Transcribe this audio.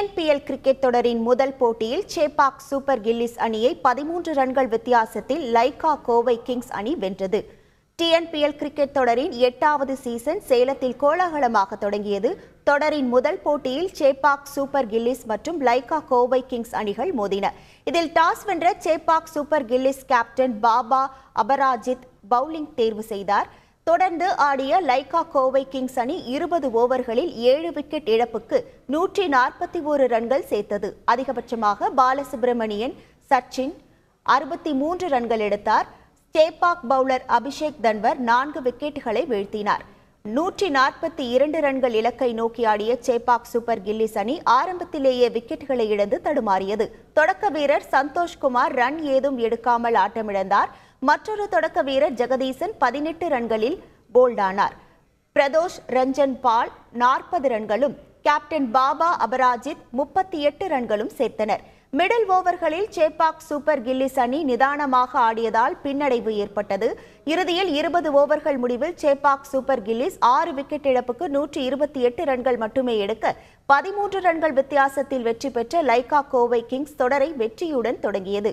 TNPL cricket தொடரின் முதல் போட்டியில் சேபாக் சூப்பர் கில்லிஸ் அணியை பதிமூன்று ரன்கள் வித்தியாசத்தில் லைகா கோவை கிங்ஸ் அணி வென்றது. டிஎன்பிஎல் கிரிக்கெட் தொடரின் எட்டாவது சீசன் சேலத்தில் கோலாகலமாக தொடங்கியது. தொடரின் முதல் போட்டியில் சேபாக் சூப்பர் கில்லிஸ் மற்றும் லைகா கோவை கிங்ஸ் அணிகள் மோதின. இதில் டாஸ் வென்ற Chepauk super Gillies captain Baba Aparajith bowling தேர்வு செய்தார். தொடர்ந்து ஆடிய லைகா கோவை கிங்ஸ் அணி இருபது ஓவர்களில் ஏழு விக்கெட் இழப்புக்கு நூற்றி நாற்பத்தி ஒரு ரன்கள் சேர்த்தது. அதிகபட்சமாக பாலசுப்ரமணியன் சச்சின் அறுபத்தி மூன்று ரன்கள் எடுத்தார். ஸ்டேபாக் பவுலர் அபிஷேக் தன்வர் நான்கு விக்கெட்டுகளை வீழ்த்தினார். நூற்றி நாற்பத்தி இரண்டு ரன்கள் இலக்கை நோக்கி ஆடிய சேப்பாக் சூப்பர் கில்லிஸ் அணி ஆரம்பத்திலேயே விக்கெட்டுகளை இழந்து தடுமாறியது. தொடக்க வீரர் சந்தோஷ்குமார் ரன் ஏதும் எடுக்காமல் ஆட்டமிழந்தார். மற்றொரு தொடக்க வீரர் ஜெகதீசன் பதினெட்டு ரன்களில் போல்டானார். பிரதோஷ் ரஞ்சன் பால் நாற்பது ரன்களும் கேப்டன் பாபா அபராஜித் முப்பத்தி எட்டு ரன்களும் சேர்த்தனர். மிடில் ஓவர்களில் சேப்பாக் சூப்பர் கில்லிஸ் அணி நிதானமாக ஆடியதால் பின்னடைவு ஏற்பட்டது. இறுதியில் இருபது ஓவர்கள் முடிவில் சேப்பாக் சூப்பர் கில்லிஸ் ஆறு விக்கெட் இழப்புக்கு நூற்றி இருபத்தி எட்டு ரன்கள் மட்டுமே எடுக்க பதிமூன்று ரன்கள் வித்தியாசத்தில் வெற்றி பெற்ற லைகா கோவை கிங்ஸ் தொடரை வெற்றியுடன் தொடங்கியது.